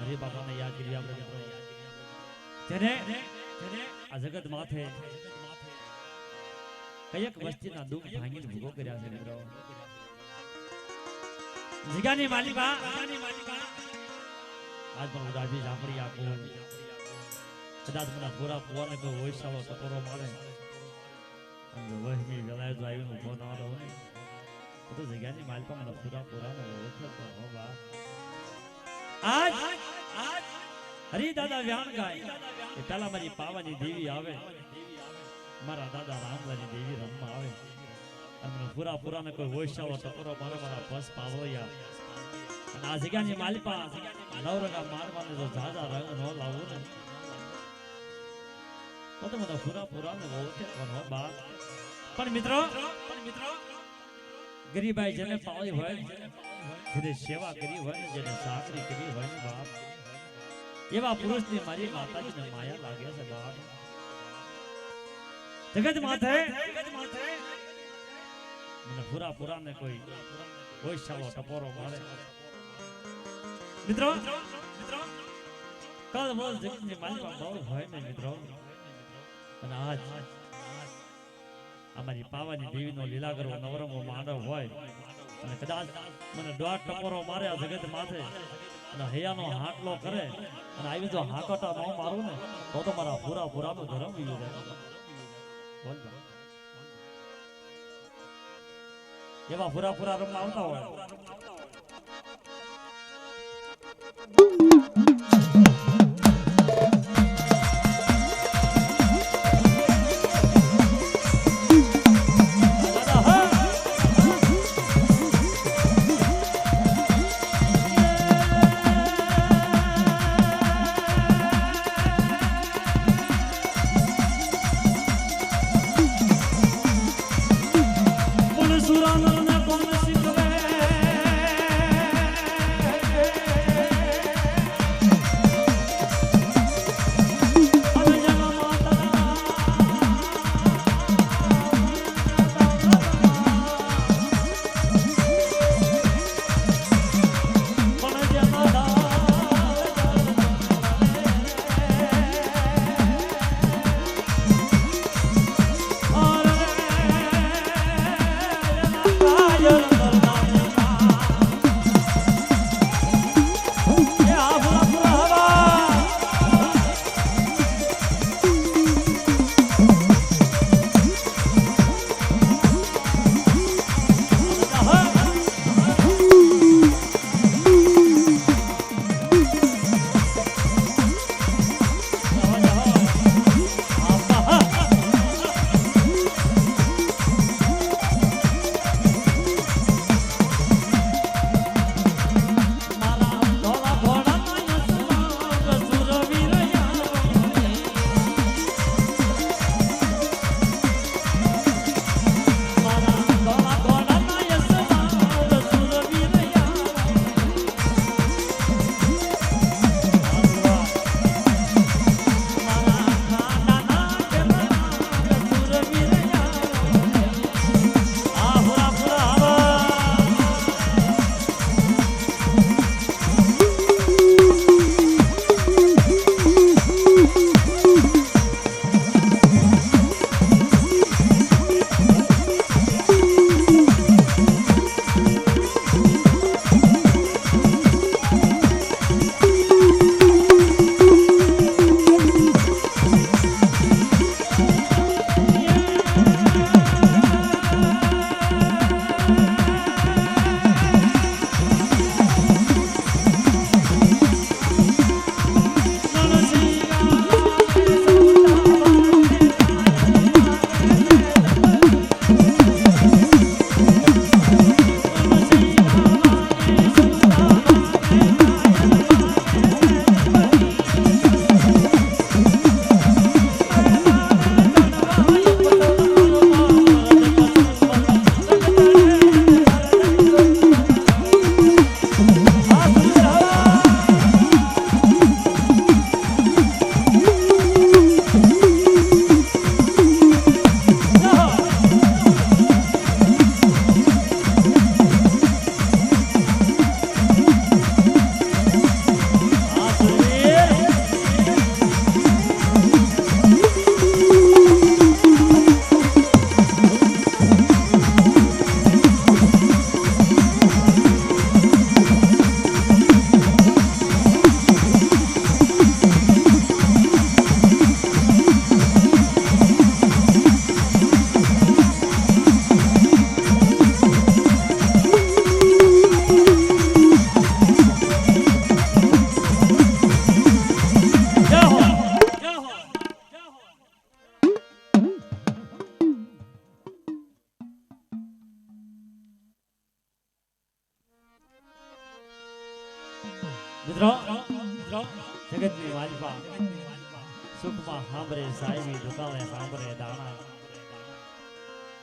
હરિ બાપાને યાદ કરી આપણે મિત્રો. જેને આ જગત માથે કયક વસ્તીના દુઃખ ભાંગીને ભૂગો કર્યા છે મિત્રો. જગાની માલિકા આજ પણ ઉદાસી સાંભળી આપો. કદાચ મને પૂરા પુવાને કોઈ વૈશાળો ટકોરો મારે. અને વહમી વેલાય તો આવીને ઊભો ના રહો ને. તો જગ્યાની માલિકા મને પૂરા પુરાને ઓળખે તો હો બા આજ હરિ દાદા વ્યાણ ગાય. એ પેલા મારી પાવાની દેવી આવે. મારા દાદા રામલાની દેવી રમવા આવે. અને પૂરા પૂરા ને કોઈ વૈશાળો ટકોરો મારો મારા બસ પાવોયા. અને આ જગ્યાની માલિપા નવરંગા મારવાને જો ઝાઝા રંગ ન લાવું ને. તો તો પૂરા પૂરા ને ઓળખે પણ મિત્રો પણ મિત્રો, ગરીબાઈ જેને પાળી હોય જેને સેવા કરી હોય જેને સાકરી કરી હોય બાપ. એવા પુરુષની મારી માતાજીને માયા લાગે છે બાપ જગત માથે મને પૂરા પૂરા ને કોઈ કોઈ શાળો ટપોરો મારે. મિત્રો કાલ બોલ જગતની માલિકા બહુ હોય ને મિત્રો. અને આજ અમારી પાવાની દેવીનો લીલા કરવો, નવરંગો માંડવ હોય. અને કદાચ મને દોઢ ટપોરો મારે આ જગત માથે. અને હૈયાનો હાંકલો કરે અને આવી જો હાંકટા ન મારું ને, તો તો મારા પૂરા પૂરાનું ધર્મ જાય બોલ. એવા પૂરા પૂરા રમવા આવતા હોય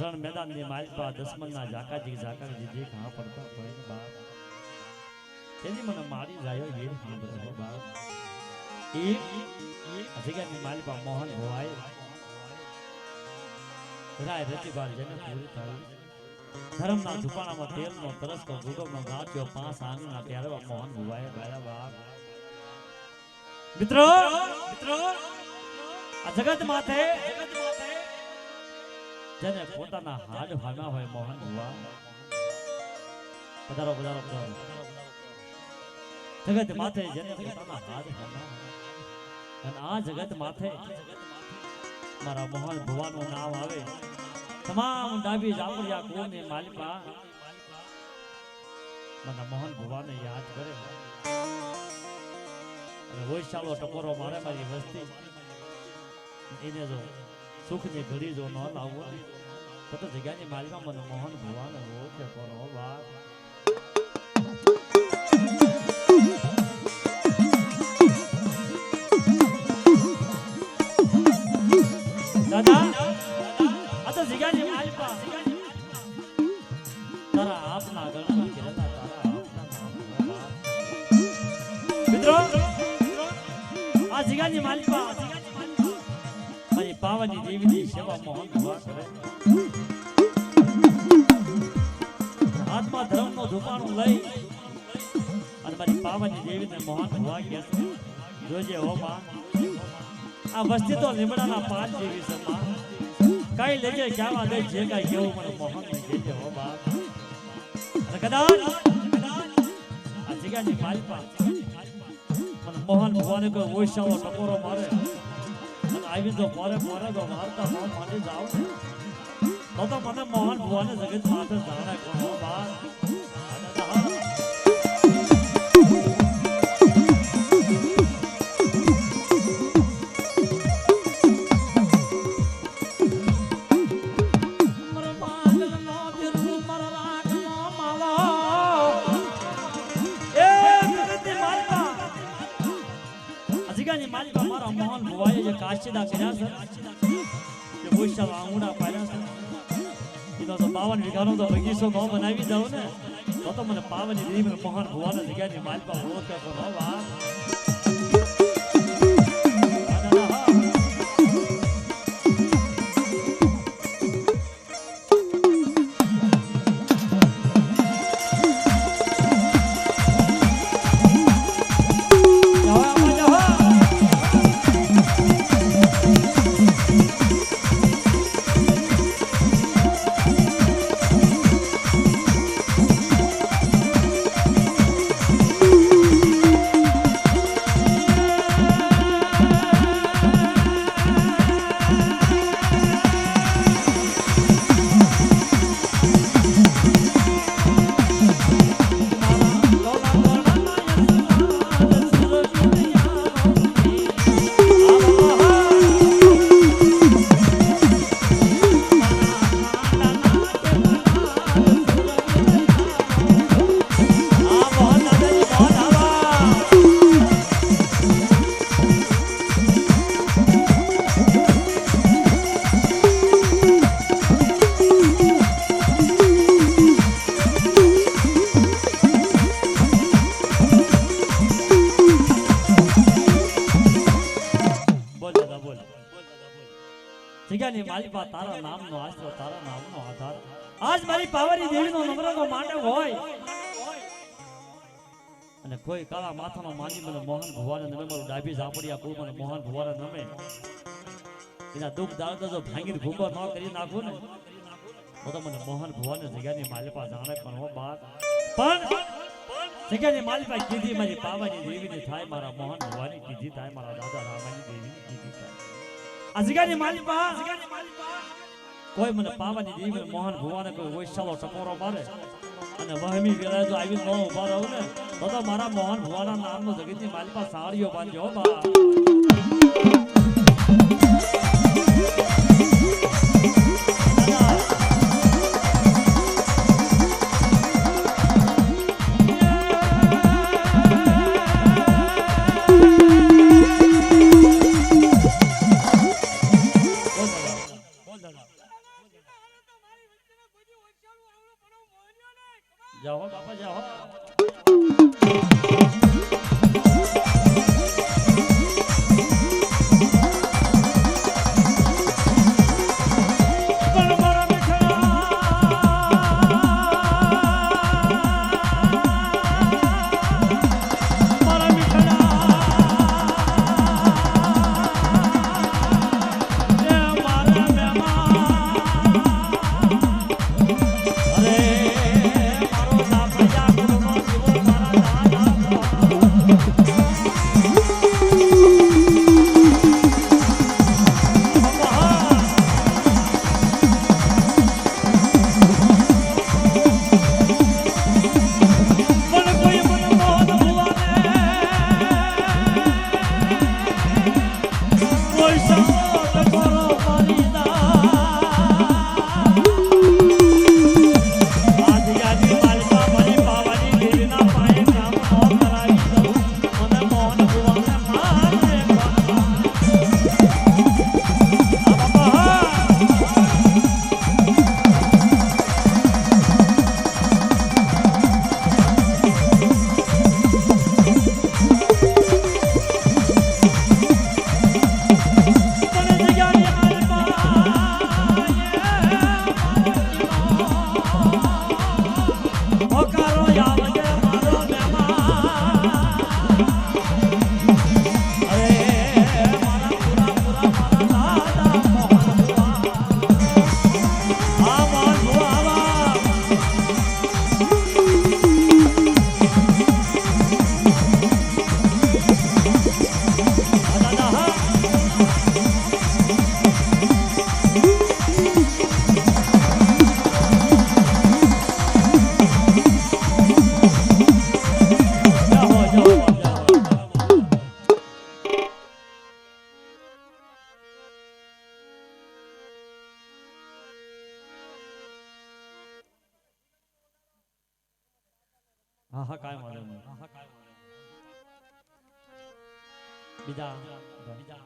રણ મેદાનની માલપા દસમન ના જાકાજી જાકાજી જે હા પડતા હોય ને બાપ. તેની મને મારી જાય એ હો બાપ. એ આ જગ્યાની માલપા મોહન ભવાય. રાય રતિબાર જેને પૂરી થાય. ધર્મના ઝુપાણામાં તેલનો તરસતો ગુગમનો ગાત્યો પાંચ આંગણા ત્યારે મોહન ભુવાએ ગાયા બાપ. મિત્રો મિત્રો, આ જગત માથે જેને પોતાના હાડ ભાગા હોય મોહન ભુવા પધારો પધારો પધારો. જગત માથે જેને પોતાના હાડ હોય. અને આ જગત માથે મારા મોહન ભુવાનું નામ આવે. તમામ ડાબી જાપડિયા કોને માલિકા મને મોહન ભુવાને યાદ કરે. અને વૈશાલો ટકોરો મારે મારી વસ્તી. એને જો સુખની ઘડી જો ન લાવો તો જગ્યાની માલિકા મને મોહન હો છે કરો વાત આ વસ્તી તો લીમડાના પાન જેવી છે, માં. કઈ લેજે કહેવા દે જે કઈ કેવું મને મોહન ને કહેજે, હો, બાપ. અને કદાચ આ જગ્યાની માલિકા મને મોહન ભગવાને કોઈ ઓછાવો ટકોરો મારે. અને આવી જો મોરે મોરે તો મારતા હો માની જાવ તો તો મને મોહન ભગવાને જગત માથે જાણે કહો બાપ. માલિકા મારા મોહન ભુવાએ જે કાશીદા કર્યા છે જે ભૂષા આંગુડા પાડ્યા છે એનો તો બાવન વીઘાનો તો બગીચો ન બનાવી દઉં ને તો તો મને પાવની મને મોહન ભુવાના જગ્યાની માલિકા ઓળખે તો ન અને કોઈ કાળા માથાનો માની મને મોહન ભુવાને નમે, મારું ડાભી ઝાપડિયા કોઈ મને મોહન ભુવાને નમે. એના દુઃખ દાળ જો ભાંગીને ભૂકો ન કરી નાખું ને, તો મને મોહન ભુવાને જગ્યાની માલિપા જાણે પણ હો બાર. પણ જગ્યાની માલિપા કીધી, મારી પાવાની દેવીની થાય મારા મોહન ભુવાની કીધી, થાય મારા દાદા રામાની દેવીની કીધી થાય. આ જગ્યાની માલિપા, કોઈ મને પાવાની દેવી મોહન ભુવાને કોઈ વૈશાલો ટકોરો મારે. અને વહમી વેળા જો આવી ન ઊભા રહું ને. તો મારા મોહન ભુવાના નામનો જગતની માલપા સાડીઓ બાંધ્યો બા. હા, કાંઈ વાંધો નહીં. બીજા? બીજા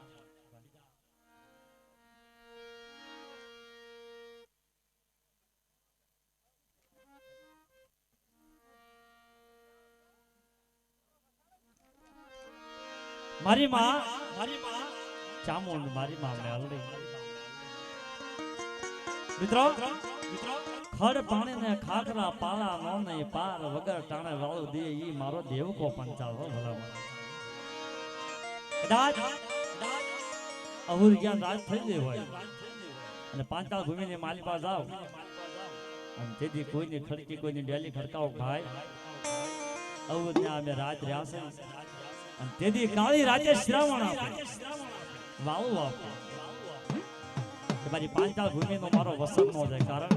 મારી માં મારી માં ચામુંડ મારી માં મેલડી મિત્રો મિત્રો ખડ પાણી ને ખાખરા પાળા નો નહીં, પાર વગર ટાણે વાળો દે ઈ મારો દેવકો પંચાલ હો ભલા કદાચ અહુર જ્ઞાન રાજ થઈ ગઈ હોય અને પાંચાળ ભૂમિની માલી પાસે જાઓ. અને તેથી કોઈની ખડકી, કોઈની ડેલી ખડકાવો ભાઈ અહુર ત્યાં અમે રાજ રહ્યા છે. અને તેથી કાળી રાજે શ્રાવણ આપે. વાવું આપે. મારી પાંચાળ ભૂમિનો મારો વસન નો છે કારણ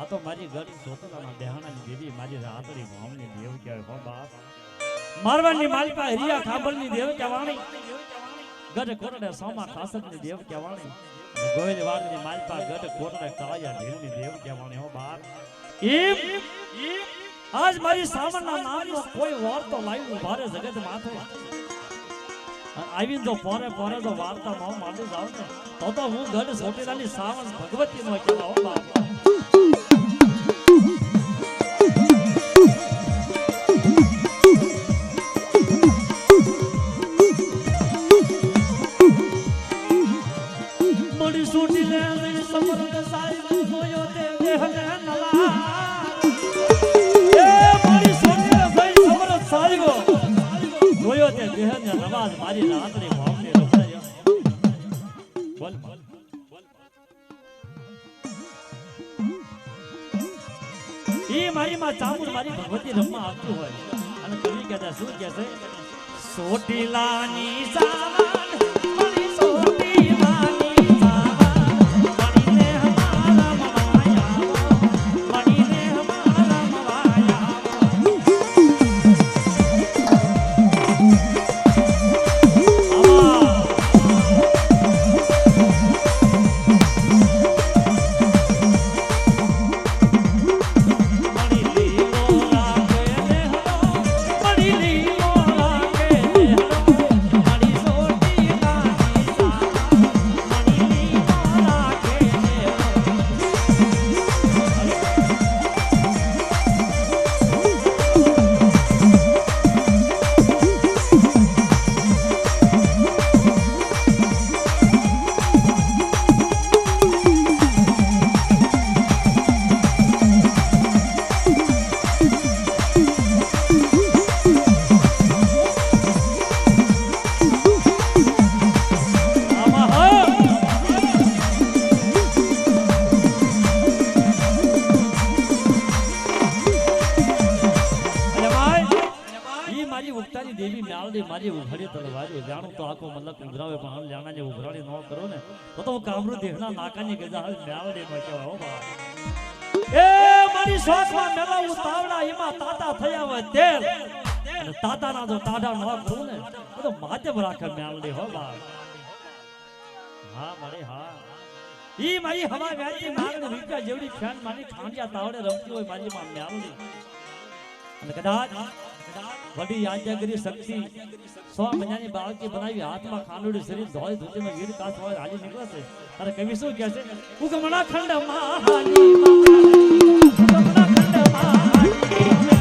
આ તો મારી ગઢ સોતલાના દેહાણાની દેવી મારી રાતડી ભાવની દેવ કહેવાય હો બાપ. મારવાની માલિકા હરિયા ખાબલની દેવ કહેવાણી ગઢ કોટડે સોમા ખાસતની દેવ કહેવાણી અને માલિકા ગઢ કોટડે કાયા ઢીલની દેવ કહેવાણી હો બાપ. એમ? આજ મારી સાવણના નામનો કોઈ વાર તો લાવ્યું ભારે જગત માથે. આવીને જો પોરે પોરે તો વાર્તા માં માંડું જાવ ને, તો તો હું ગઢ સોટેલાની સાવણ ભગવતી નો કહેવા હો બાપ. મારી ભગવતી રમવા આવતું હોય. અને કવિ કહેતા શું કહેશે સોટીલાની સાવન દેવી મારી ઉઘાડી તલવારી જાણું તો આખો મતલબ ઉઘરાવે, પણ હાલ જાણા જે ઉઘરાણી ન કરો ને, તો તો કામરૂ દેહના નાકાની ગજા હાલ મેવડે માં કહેવાય, હો બા એ મારી શ્વાસમાં મેલા ઉતાવળા, એમાં તાતા થયા હોય તેલ. અને તાતાના જો તાડા ન કરું ને, તો માધ્યમ રાખે મેવડે, હો બા હા, મારે, હા. ઈ મારી હવા વ્યાજી માંગણી રૂપિયા જેવડી ફેન માની ખાંડિયા તાવડે રમતી હોય મારી માં મ્યાલડી અને કદાચ વડી આજ્ઞાગરી શક્તિ. સો મહિનાની બાળકી બનાવી હાથમાં ખાનુડી શરીર, ધોઈ ધોતીનો વીર કાસ હોય, હાલી નીકળશે. અને કવિ શું કહે ઉગમણા ખંડમાં ઉગમણા ખંડમાં